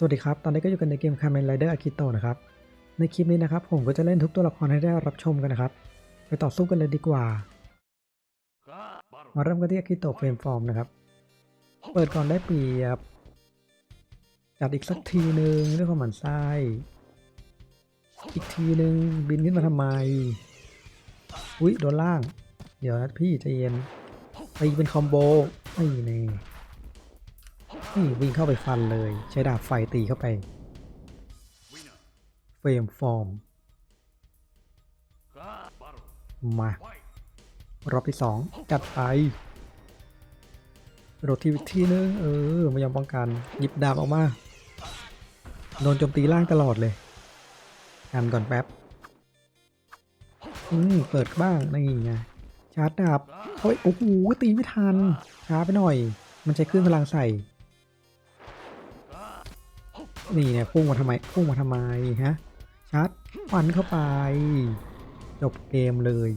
สวัสดีครับ ตอนนี้ก็อยู่กันในเกม Kamen Rider Akito นะครับ ในคลิปนี้นะครับ ผมก็จะเล่นทุกตัวละครให้ได้รับชมกันนะครับ ไปต่อสู้กันเลยดีกว่า มาเริ่มกันที่ Akito Frame Form นะครับ เปิดก่อนได้เปรียบ จัดอีกสักทีหนึ่งด้วยความหมั่นไส้ อีกทีหนึ่งบินขึ้นมาทำไม อุ๊ยโดนล่าง เดี๋ยวนะพี่ใจเย็นตีเป็นคอมโบนี่แน่ นี่วิ่งเข้าไปฟันเลย ใช้ดาบไฟตีเข้าไป เฟรมฟอร์ม มารอบที่สองจัดไปกระโดดทีอีกทีนึงเออไม่ยอมป้องกันหยิบดาบออกมาโดนโจมตีล่างตลอดเลยกันก่อนแป๊บอืมเปิดบ้างนี่ไงชาร์จดาบเฮ้ยโอ้โหตีไม่ทันช้าไปหน่อย มันใช้คลื่นพลังใส่ นี่เนี่ยพุ่งมาทำไมพุ่งมาทำไมฮะชาร์จฟันเข้าไป จบเกมเลย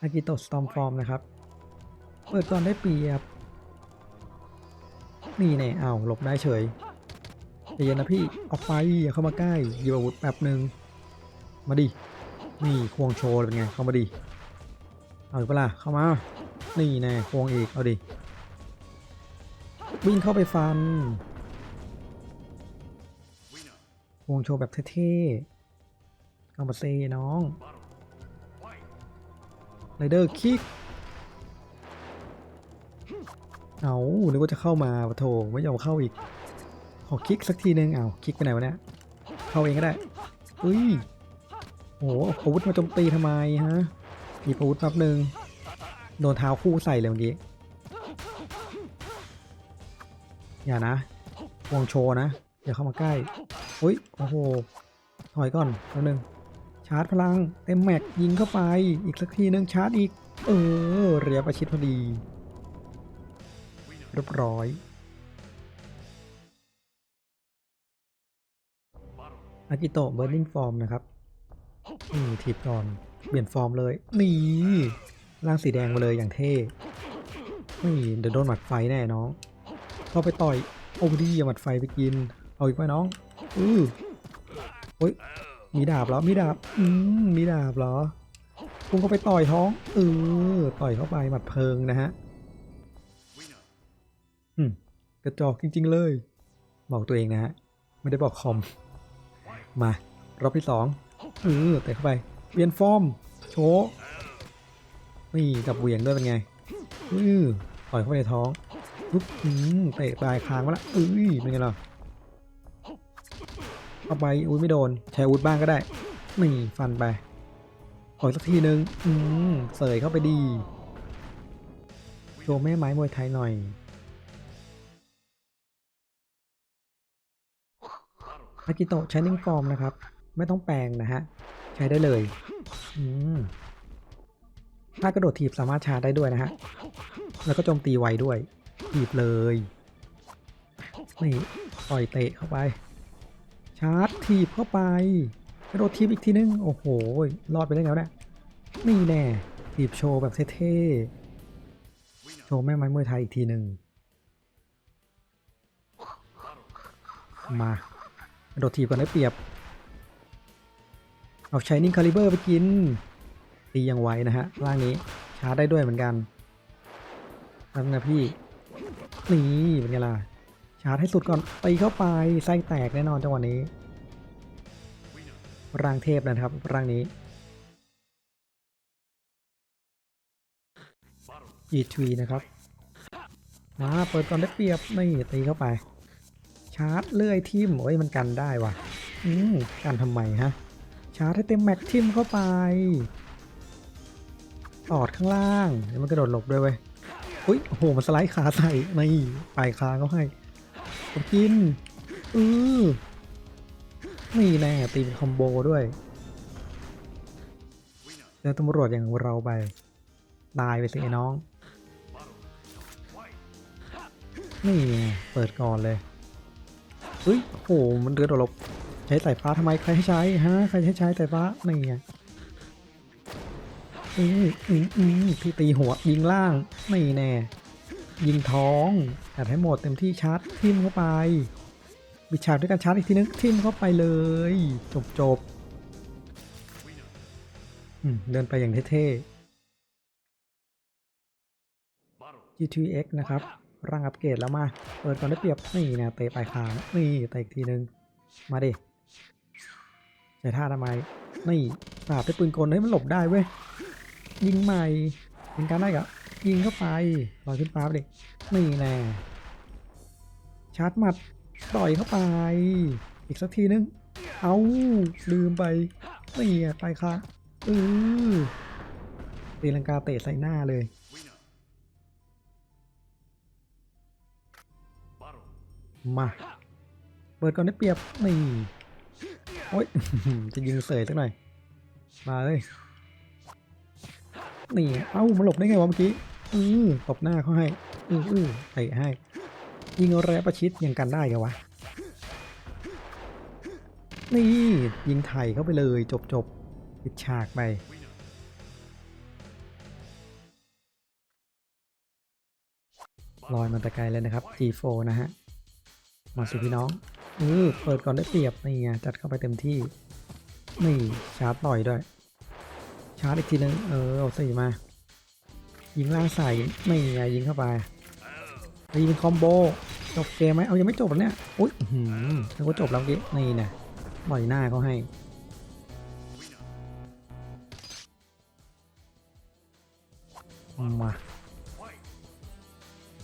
อากิโตะสตอมฟอร์มนะครับ เปิดก่อนได้เปรียบ นี่แน่เอาวหลบได้เฉยเย็นนะพี่ออกไปอย่าเข้ามาใกล้หยิบอาวุธแป๊บหนึ่งมาดิ นี่ควงโชว์เป็นไง เข้ามาดิ เอาอีกเปล่าเข้ามา นี่แน่ควงอีก เอาดิ วิ่งเข้าไปฟันควงโชว์แบบเท่ๆเข้ามาเซน้องไรเดอร์คิก เอานึกว่าจะเข้ามาปะโถไม่ยอมเข้าอีก ขอคลิกสักทีนึง เอาคลิกไปไหนวะเนี่ย เข้าเองก็ได้อุ้ยโหเอาอาวุธมาโจมตีทำไมฮะหยิบอาวุธแป๊บหนึ่ง โดนเท้าคู่ใส่เลยเมื่อกี้ อย่านะวงโชนะ อย่าเข้ามาใกล้อุ้ย โอ้โห ถอยก่อนแป๊บนึง ชาร์จพลัง เต็มแม็กยิงเข้าไป อีกสักทีนึงชาร์จอีก เออ เรียบประชิดพอดี เรียบร้อยอากิโตะเบ r ร์ i ิงฟอร์มนะครับนี่ทีบก่อน เปลี่ยนฟอร์มเลย นี่ ร่างสีแดงมาเลยอย่างเท่นี่เดี๋ยวโดนหมัดไฟแน่น้องเข้าไปต่อยโอ้ดีอย่าหมัดไฟไปกิน เอาอีกไหมน้อง อือโอ้ยมีดาบเหรอ มีดาบ อืมมีดาบเหรอคุณก็ไปต่อยท้องเออต่อยเข้าไปหมัดเพลิงนะฮะอืมกระจอกจริง ๆ เลย บอกตัวเองนะฮะ ไม่ได้บอกคอม มารอบที่สองเออเตะเข้าไป เปลี่ยนฟอร์ม โชว์ นี่จับเหวี่ยงด้วยเป็นไงอือต่อยเข้าไปในท้องปุ๊บอืมเตะปลายคางมาละเอ้ยเป็นไงล่ะเข้าไปอุ้ยไม่โดนใช้อาวุธบ้างก็ได้นี่ฟันไปขออีกสักทีนึงอืมเสยเข้าไปดีโชว์แม่ไม้มวยไทยหน่อยอากิโตะใช้นิ่งฟอร์มนะครับ ไม่ต้องแปลงนะฮะ ใช้ได้เลย อืม ถ้ากระโดดถีบสามารถชาร์จได้ด้วยนะฮะ แล้วก็โจมตีไวด้วย ถีบเลย นี่ปล่อยเตะเข้าไป ชาร์จถีบเข้าไป กระโดดถีบอีกทีนึง โอ้โห รอดไปได้แล้วเนี่ย นี่แน่ ถีบโชว์แบบเท่ๆ โชว์แม่ไม้มวยไทยอีกทีหนึ่ง มา กระโดดถีบก่อนได้เปรียบ เอาชายนิ่งคาลิเบอร์ไปกิน ตีย่างไวนะฮะร่างนี้ชาร์จได้ด้วยเหมือนกันทำนะพี่นี่เป็นไงล่ะชาร์จให้สุดก่อนตีเข้าไปไส้แตกแน่นอนจังหวะนี้ร่างเทพนะครับร่างนี้ G3 นะครับมาเปิดก่อนได้เปรียบนี่ตีเข้าไป ชาร์จเลื่อยทิมโอ้ยมันกันได้ว่ะ อืมกันทำไมฮะ ชาร์จให้เต็มแม็กทิมเข้าไป ตอดข้างล่างเดี๋ยวมันกระโดดหลบด้วยเว้ยอุ้ยโอ้โหมันสไลด์ขาใส่นี่ปลายคาเขาให้ผมกินอือนี่แน่ตีเป็นคอมโบด้วยเจอตำรวจอย่างเราไปตายไปสิไอ้น้อง นี่เปิดก่อนเลยเฮ้ยโอ้โหมันเดือดหลบใช้สายฟ้าทำไมใครให้ใช้ฮะใครให้ใช้สายฟ้านี่ไง อืมอืมอืมพี่ตีหัวยิงล่างไม่แน่ ยิงท้องแต่ให้หมดเต็มที่ชาร์จทิมเข้าไปบิดฉากด้วยการชาร์จอีกทีนึงทิมเข้าไปเลย จบจบอืมเดินไปอย่างเท่ๆ GTX นะครับร่างอัปเกรดแล้วมาเปิดก่อนได้เปรียบนี่นะเตะปลายคางนี่เตะอีกทีนึง มาดิใช้ท่าทำไมนี่สาบด้วยปืนกลให้มันหลบได้เว้ย ยิงใหม่ยิงการได้กะยิงเข้าไปลอยขึ้นฟ้าไปดินี่แน่ชาร์จหมัดต่อยเข้าไป อีกสักทีนึง เอาลืมไปนี่ไปค่ะเออตีลังกาเตะใส่หน้าเลยมาเปิดก่อนได้เปรียบนี่โอ๊ยจะยิงเสยสักหน่อย มาเลย นี่เอ้ามาหลบได้ไงวะเมื่อกี้อือตบหน้าเขาให้อืออือเตะให้ยิงอาแรประชิดยังกันได้กันวะนี่ยิงไถ่เข้าไปเลยจบจบปิดฉากไปลอยมาแต่ไกลเลยนะครับ G4 นะฮะ มาสิพี่น้องเออเปิดก่อนได้เปรียบนี่ไงจัดเข้าไปเต็มที่ นี่ชาร์จต่อยด้วย ชาร์จอีกทีนึง เออเอาสี่มา ยิงล่างใส่ไม่ไงยิงเข้าไปยิงเป็นคอมโบจบเกมไหมเอายังไม่จบหรอเนี่ย อุ้ยหืมนึกว่าจบแล้วเมื่อกี้นี่นะปล่อยหน้าเขาให้มา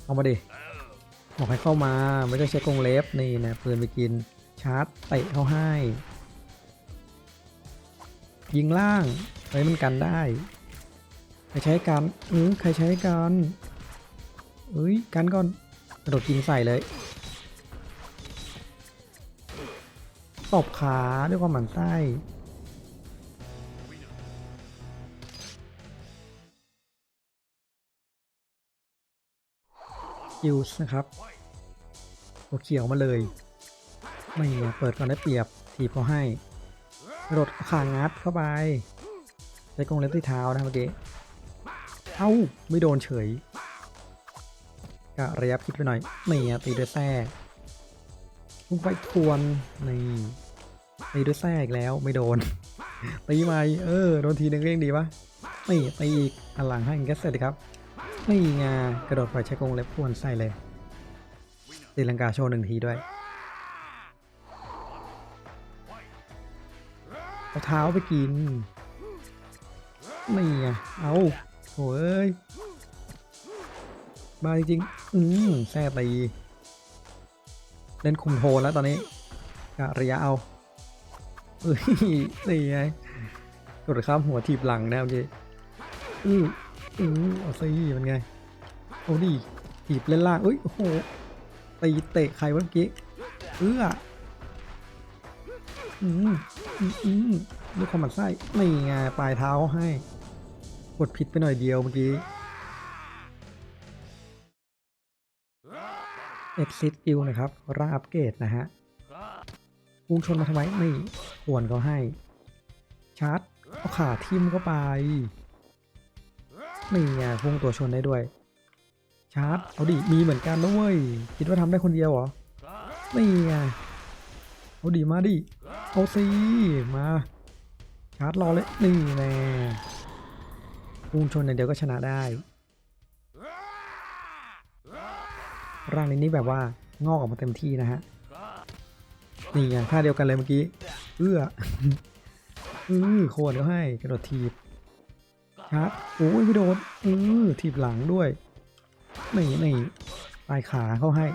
เอามาดิบอกให้เข้ามาไม่ได้ใช้กรงเล็บนี่นะปืนไปกินชาร์จเตะเขาให้ ยิงล่าง เฮ้ยมันกันได้ ใครใช้กันเออใครใช้กันเอ้ยกันก่อนกระโดดยิงใส่เลยตบขาด้วยความหมั่นไส้คิวส์นะครับตัวเขียวมาเลย ไม่เปิดก่อนได้เปรียบ ทีบเขาให้กระโดดขางัดเข้าไป ช้กรงเล็บที่เท้านะเมื่อกี้ เอ้า ไม่โดนเฉยกะระยะพิดไปหน่อยนี่ตีด้วยแส้พุ่งไปทวนนี่ตีด้วยแส้อีกแล้วไม่โดนตีใหม่เออโดนทีนึงก็ยังดีปะนี่ตีอีกอันหลังให้แกสเสร็จครับนี่ไงกระโดดไปใช้กรงเล็บพวนใส่เลยตีลังกาโชว์หนึ่งทีด้วยเอาเท้าไปกิน นี่ไงเอาโอ้ยมาจริงๆอืมแซ่ตีเล่นคุมโทนแล้วตอนนี้กะระยะเอาเอ้ยนี่ไงกดข้ามหัวทีบหลังนะเมื่อกี้อืออือเอาซีมันไงโอ้ดิทีบเล่นล่างเอ้ยโอ้โหตีเตะใครวะเมื่อกี้เอื้ออืมอืมอืมด้วยความหมันไส้นี่ไงปลายเท้าให้ ดผิดไปหน่อยเดียวเมื่อกี้ Exit i l นะครับร่างอัปเกรดนะฮะพุ่งชนมาทำไมไม่ขวนเขาให้ ชาร์จเอาขาทิมเข้าไปนี่ไงพุ่งตัวชนได้ด้วย ชาร์จเอาดิมีเหมือนกันด้วยคิดว่าทำได้คนเดียวเหรอนี่ไงเอาดิมาดิเอาสิมา ชาร์จรอเลยนี่แน่ พุ่งชนอย่างเดียวก็ชนะได้ ร่างนี้นี่แบบว่างอกออกมาเต็มที่นะฮะ นี่ไงท่าเดียวกันเลยเมื่อกี้ เอื้ออือโคนก็ให้กระโดดทีบชาร์จโอ้ยไม่โดนอือทีบหลังด้วยนี่นี่ปลายขาเข้าให้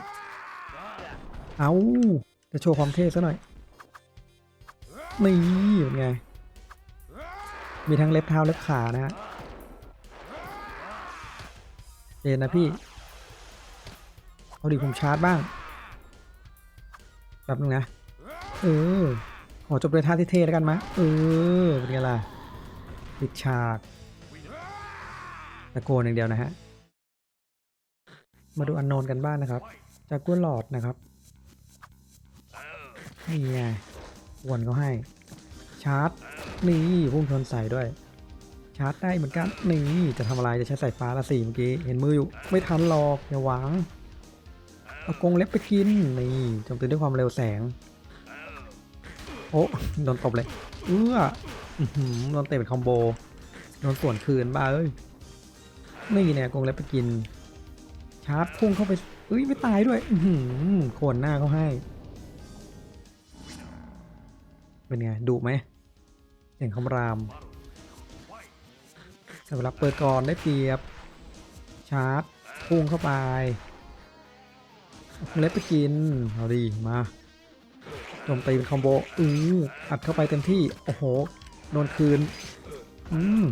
เอาจะโชว์ความเท่ซะหน่อยนี่เป็นไง มีทั้งเล็บเท้าเล็บขานะฮะ เจนนะพี่ เอาดิผมชาร์จบ้างแป๊บนึงนะ เออขอจบด้วยท่าที่เท่แล้วกันมะ เออ เป็นไงล่ะปิดฉากตะโกนอย่างเดียวนะฮะ มาดูอันโนนกันบ้างนะครับ จากกัวหลอดนะครับนี่ไงวนเขาให้ ชาร์จ นี่พุ่งชนใส่ด้วย ชาร์จได้เหมือนกันนี่จะทำอะไรจะใช้สายฟ้าละสิเมื่อกี้เห็นมืออยู่ไม่ทันหรอกอย่าหวังเอากงเล็บไปกินนี่จมตีด้วยความเร็วแสง โอ้โดนตบเลยเอื้อโดนเตะเป็นคอมโบโดนสวนคืนบ้าเอ้ยนี่เนี่ยกงเล็บไปกิน ชาร์จพุ่งเข้าไปเอ้ยไม่ตายด้วยอืโคนหน้าเขาให้ เป็นไงดุไหมเสียงคำราม แต่เวลาเปิดก่อนได้เปรียบ ชาร์จพุ่งเข้าไปเล็บไปกิน เอาดีมาโจมตีเป็นคอมโบอืออัดเข้าไปเต็มที่ โอ้โห โดนคืน อืม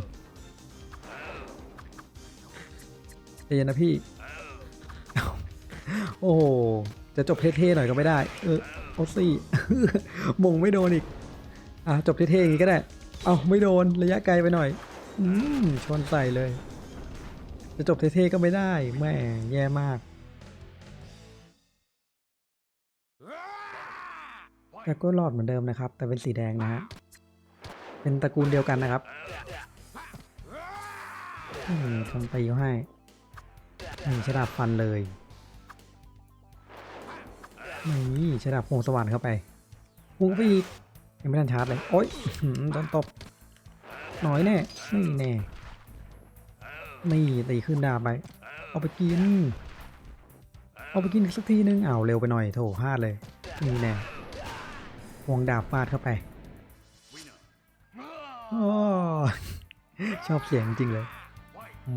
เย็นนะพี่ โอ้โห จะจบเท่ๆหน่อยก็ไม่ได้ เออเอาสิมงไม่โดนอีก อะ จบเท่ๆอย่างนี้ก็ได้ เอาไม่โดน ระยะไกลไปหน่อย อืมชนใส่เลย จะจบเท่ๆก็ไม่ได้แม่แย่มากแกก็หลอดเหมือนเดิมนะครับ แต่เป็นสีแดงนะฮะเป็นตระกูลเดียวกันนะครับทำตีเขาให้นี่ฉลาบฟันเลยนี่ฉลาบพงสว่านเข้าไปพุ่งไปอีกยังไม่ทันชาร์จเลย โอ๊ยโดนตบ น้อยแน่นี่แน่นี่ตีขึ้นดาบไป เอาไปกิน เอาไปกินสักทีนึงอ้าวเร็วไปหน่อยโถพลาดเลยนี่แน่วงดาบฟาดเข้าไปอ้ชอบเสียงจริงเลย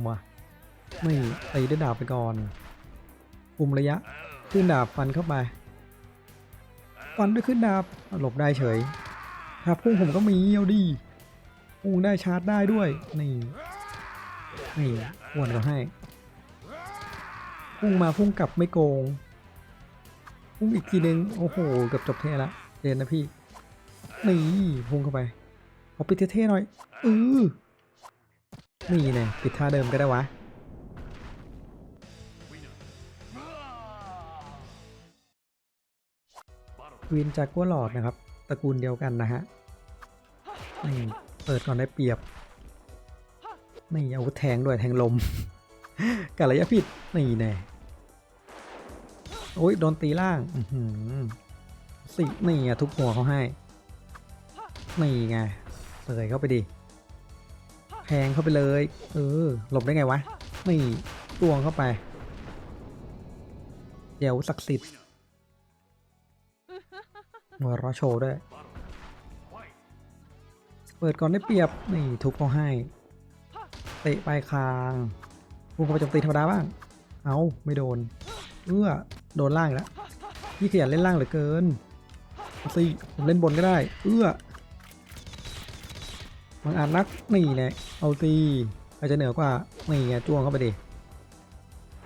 มาไม่ตีด้วยดาบไปก่อนคุมระยะขึ้นดาบฟันเข้าไปฟันด้วยขึ้นดาบหลบได้เฉยถ้าพุ่งผมก็มีเอาดี พุ่งได้ชาร์จได้ด้วย นี่ นี่อ้วนก็ให้ พุ่งมาพุ่งกลับไม่โกง พุ่งอีกทีนึง โอ้โห เกือบจบเทละเจนนะพี่ นี่พุ่งเข้าไป เอาปิดเท่ๆหน่อย อือนี่ไงปิดท่าเดิมก็ได้วะวินจากกัวหลอดนะครับ ตระกูลเดียวกันนะฮะนี่ เปิดก่อนได้เปรียบ นี่อาวุธแทงด้วยแทงลมกัระยะผิดนี่แน่โอ้ยโดนตีล่างสินี่ไงทุบหัวเขาให้ นี่ไงเสยเข้าไปดิแทงเข้าไปเลย เออ หลบได้ไงวะ นี่ตวงเข้าไป เดี๋ยวศักดิ์สิทธิ์หัวเร้อโชว์ด้วย เปิดก่อนได้เปรียบ นี่ทุบเขาให้ เตะปลายคางพุ่งเข้าไปโจมตีธรรมดาบ้าง เอาไม่โดน เอื้อโดนล่างแล้วพี่ขยันเล่นล่างเหลือเกินสิผมเล่นบนก็ได้ เอื้อบางอาจนักนี่แหละเอาสิใครจะเหนือกว่านี่ไงจ้วงเข้าไปดิ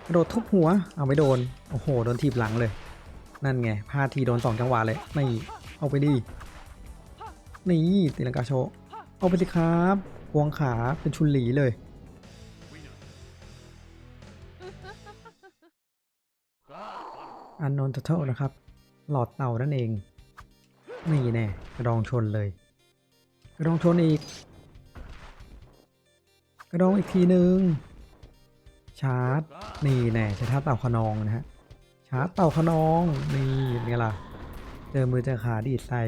กระโดดทุบหัว เอาไม่โดน โอ้โห โดนทีบหลังเลย นั่นไงพลาดทีโดนสองจังหวะเลยนี่เอาไปดินี่ตีลังกาโชว์ เอาไปสิครับควงขาเป็นชุนหลีเลย อันนนทเทลนะครับ หลอดเต่านั่นเอง นี่แน่กระดองชนเลย กระดองชนอีก กระดองอีกทีนึงชาร์จ นี่แน่ใช้ท่าเต่าขนองนะฮะ ชาร์จเต่าขนอง นี่เป็นไงล่ะ เจอมือเจอขาดีดใส่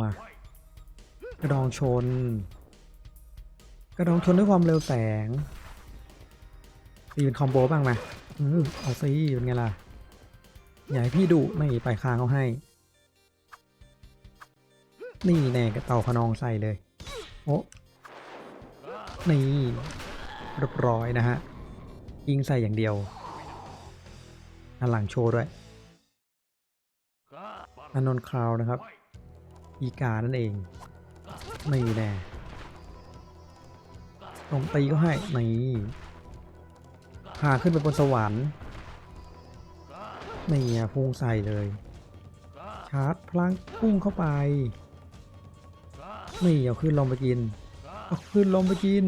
มากระดองชน กระดองชนด้วยความเร็วแสงตีเป็นคอมโบบ้างไหมอือเอาซิเป็นไงล่ะอย่าให้พี่ดุไม่ไปค้างเขาให้ นี่แน่กระเต่าขนองใส่เลย โอ้นี่เรียบร้อยนะฮะ ยิงใส่อย่างเดียวอันหลังโชว์ด้วยอันนนคราวนะครับ อีกานั่นเองนี่แน่ตรงตีก็ให้นี่พาขึ้นไปบนสวรรค์นี่อะพุ่งใส่เลย ชาร์จพลังพุ่งเข้าไป นี่เอาขึ้นลมไปกินเอาขึ้นลมไปกิน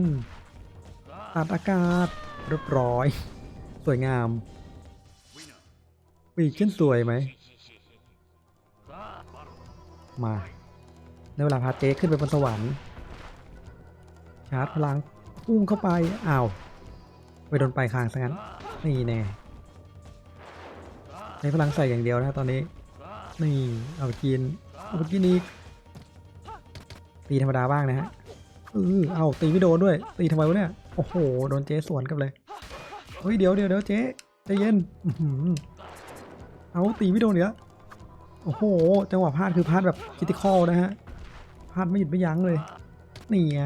ตัดอากาศเรียบร้อย สวยงามปีกขึ้นสวยไหม มา ในเวลาพาเจขึ้นไปบนสวรรค์ชาร์จพลังพุ่งเข้าไปอ้าวไปโดนปลายคางซะงั้นนี่แน่ใช้พลังใส่อย่างเดียวนะตอนนี้ นี่เอาไปกินเอาไปกินอีกตีธรรมดาบ้างนะฮะเออเอาตีไม่โดนด้วย ตีทำไมวะเนี่ยโอ้โหโดนเจ๊สวนกับเลยเฮ้ยเดี๋ยวเดี๋ยวเดี๋ยวเจ๊ใจเย็นเอาตีไม่โดนเดี๋ยวโอ้โห จังหวะพลาดคือพลาดแบบคิติคอลนะฮะาดไม่หยุดไม่ยั้งเลย นี่ไง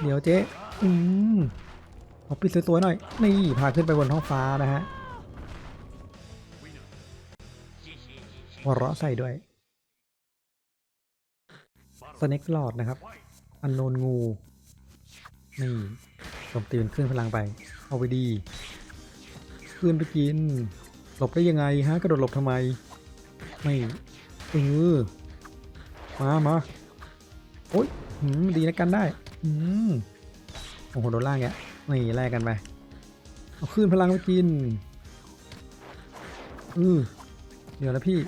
เดี๋ยวเจ๊อืมเอาปิดสวยๆหน่อย นี่พาขึ้นไปบนท้องฟ้านะฮะหัวเราะใส่ด้วยสเน็กหลอดนะครับ อันโนนงู นี่โจมตีเป็นคลื่นพลังไป เอาไปดีคลื่นไปกิน หลบได้ยังไงฮะ กระโดดหลบทำไม ไม่เออ มามาโอ๊ยดีนะกันได้ อืมโอ้โหโดนล่างแกนี่แลกกันไปเอาคลื่นพลังไปกินอือเดี๋ยวนะพี่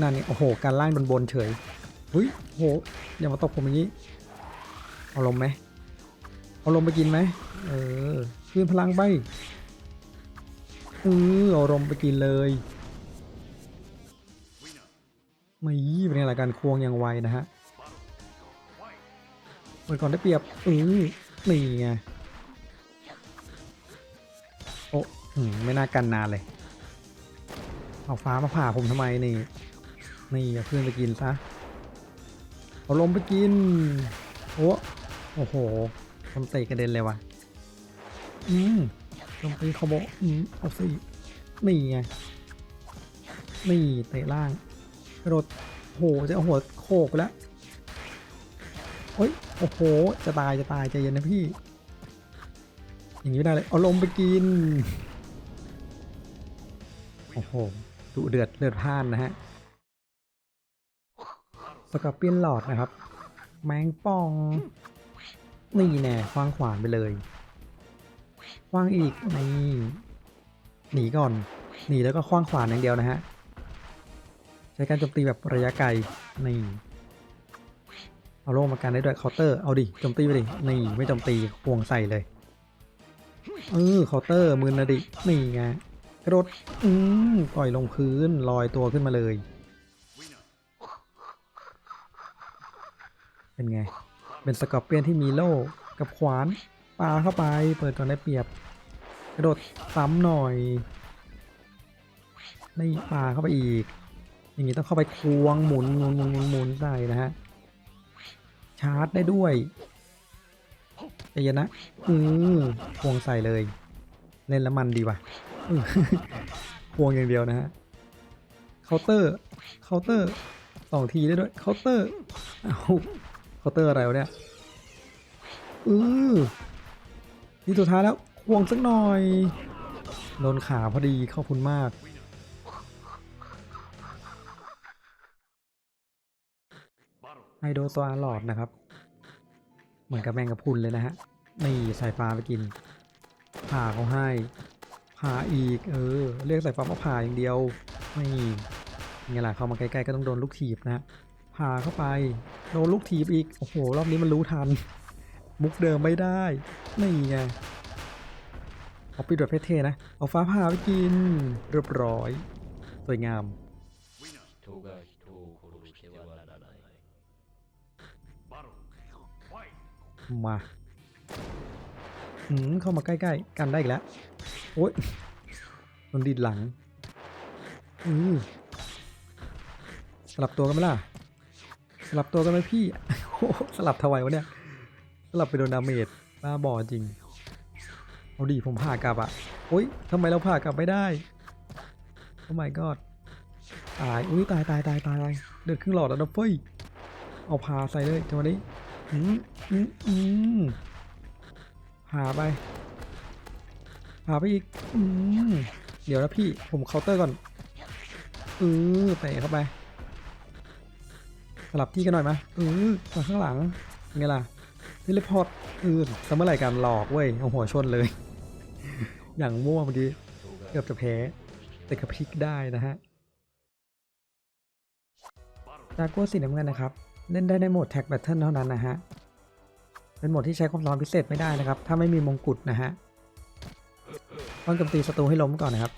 นั่นนี่โอ้โห การล่างบนบนเฉยเฮ้ยโอ้โหอย่ามาตบผมอย่างนี้ เอาลมไหมเอาลมไปกินไหมเออคลื่นพลังไปเออเอาลมไปกินเลย ไม่เป็นไงล่ะการควงอย่างไวนะฮะเปิดก่อนได้เปรียบเออนี่ไงโอ้หืมไม่น่ากันนานเลย เอาฟ้ามาผ่าผมทำไมนี่ นี่เอาเพื่อนไปกินซะเอาลมไปกินโอ้โอ้โหทำเตะกระเด็นเลยว่ะอืมลงไปขโมยอืมเอาสินี่ไงนี่เตะล่าง กระโดดโหจะเอาหัวโขกแล้วโอ้ยโอ้โห จะตายจะตายใจเย็นนะพี่ อย่างนี้ไม่ได้เลยเอาลมไปกิน โอ้โหดุเดือดเลือดพ่านนะฮะสกอร์เปียนหลอดนะครับ แมงป่อง นี่แน่คว้างขวานไปเลยคว้างอีกนี่หนีก่อนหนีแล้วก็คว้างขวานอย่างเดียวนะฮะ ใช้การโจมตีแบบระยะไกลนี่เอาโล่มากันได้ด้วยเคาน์เตอร์เอาดิโจมตีไปดินี่ไม่โจมตีควงใส่เลยเออเคาน์เตอร์มือนะดินี่ไงกระโดดอืมปล่อยลงพื้นลอยตัวขึ้นมาเลย เป็นไง เป็นสกอร์เปียนที่มีโล่กับขวานปาเข้าไปเปิดก่อนได้เปรียบ กระโดดซ้ำหน่อยนี่ปาเข้าไปอีก อย่างนี้ต้องเข้าไปควงหมุนหมุนหมุนหมุนหมุนใส่นะฮะ ชาร์จได้ด้วยใจเยนนะ อือควงใส่เลย เล่นแล้วมันดีว่ะควงอย่างเดียวนะฮะ เคาน์เตอร์ เคาน์เตอร์สองทีได้ด้วย เคาน์เตอร์ เอาเคาน์เตอร์อะไรวะเนี่ย อือนี่สุดท้ายแล้ว ควงสักหน่อย โดนขาพอดี ขอบคุณมาก ไฮโดรโซาหลอดนะครับ เหมือนกับแมงกะพุนเลยนะฮะ นี่สายฟ้าไปกิน ผ่าเขาให้ ผ่าอีก เออ เรียกสายฟ้ามาผ่าอย่างเดียว นี่ไงล่ะเข้ามาใกล้ๆก็ต้องโดนลูกถีบนะ ผ่าเข้าไป โดนลูกถีบอีก โอ้โห รอบนี้มันรู้ทัน มุกเดิมไม่ได้ นี่ไงเอาปิดแบบเท่ๆนะ เอาฟ้าผ่าไปกิน เรียบร้อย สวยงาม มาอืมเข้ามาใกล้ๆกันได้อีกแล้ว โอ๊ยโดนดีดหลัง อือสลับตัวกันไหมล่ะ สลับตัวกันไหมพี่ โอ้สลับทวายวะเนี่ย สลับไปโดนดาเมจบ้าบอจริง เอาดีผมผ่ากลับอะโอ๊ยทำไมเราผ่ากลับไม่ได้โอ้ my god ตาย อุ้ยตายตายตายตายเดือดครึ่งหลอดแล้วนะเฟ้ย เอาพาใส่เลยจังหวะนี้ อืมอืมอืมพาไปพาไปอีก อืมเดี๋ยวนะพี่ ผมเคาน์เตอร์ก่อน อือเตะเข้าไป สลับที่กันหน่อยไหมอือมาข้างหลังเป็นไงล่ะเทเลพอร์ตอือสมเมื่อไหร่การหลอกเว้ย เอาหัวชนเลย อย่างมั่วเมื่อกี้เกือบจะแพ้ แต่กระพริกได้นะฮะจากัวสีน้ำเงินนะครับ เล่นได้ในโหมดแท็กแบทเทิลเท่านั้นนะฮะ เป็นโหมดที่ใช้ความร้อนพิเศษไม่ได้นะครับ ถ้าไม่มีมงกุฎนะฮะ ต้องโจมตีศัตรูให้ล้มก่อนนะครับ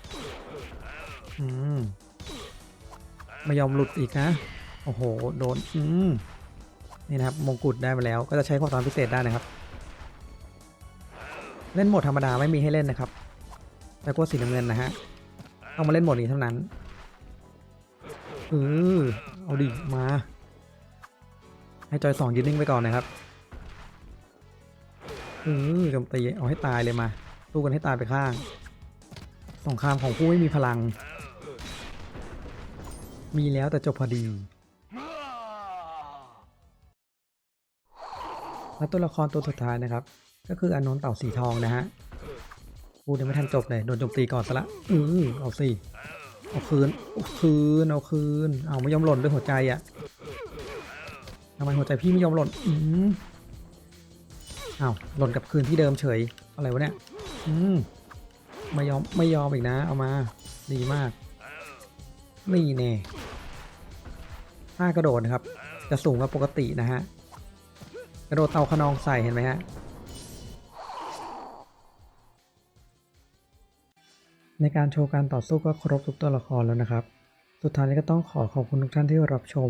อืม ไม่ยอมหลุดอีกนะ โอ้โห โดน อืม นี่นะครับ มงกุฎได้มาแล้ว ก็จะใช้ความร้อนพิเศษได้นะครับ เล่นโหมดธรรมดาไม่มีให้เล่นนะครับแล้วก็สีน้ำเงินนะฮะ ต้องมาเล่นโหมดนี้เท่านั้นเออเอาดิ มา ให้จอยสองยืนนิ่งไปก่อนนะครับเออโจมตีเอาให้ตายเลยมาสู้กันให้ตายไปข้าง สงครามของผู้ไม่มีพลัง มีแล้วแต่จบพอดีและตัวละครตัวสุดท้ายนะครับ ก็คืออนนท์เต่าสีทองนะฮะพูดยังไม่ทันจบเลยโดนโจมตีก่อนซะละอือเอาสิเอาคืนเอาคืนเอาคืนเอาไม่ยอมหล่นด้วยหัวใจอะ่ะ ทำไมหัวใจพี่ไม่ยอมหล่นอืมเอาหล่นกับคืนที่เดิมเฉย อะไรวะเนี่ย อืมไม่ยอมไม่ยอมอีกนะ เอามา ดีมากนี่แน่ท่ากระโดดนะครับ จะสูงกว่าปกตินะฮะ กระโดดเตาขนองใส่เห็นไหมฮะ ในการโชว์การต่อสู้ก็ครบทุกตัวละครแล้วนะครับ สุดท้ายนี้ก็ต้องขอขอบคุณทุกท่านที่รับชม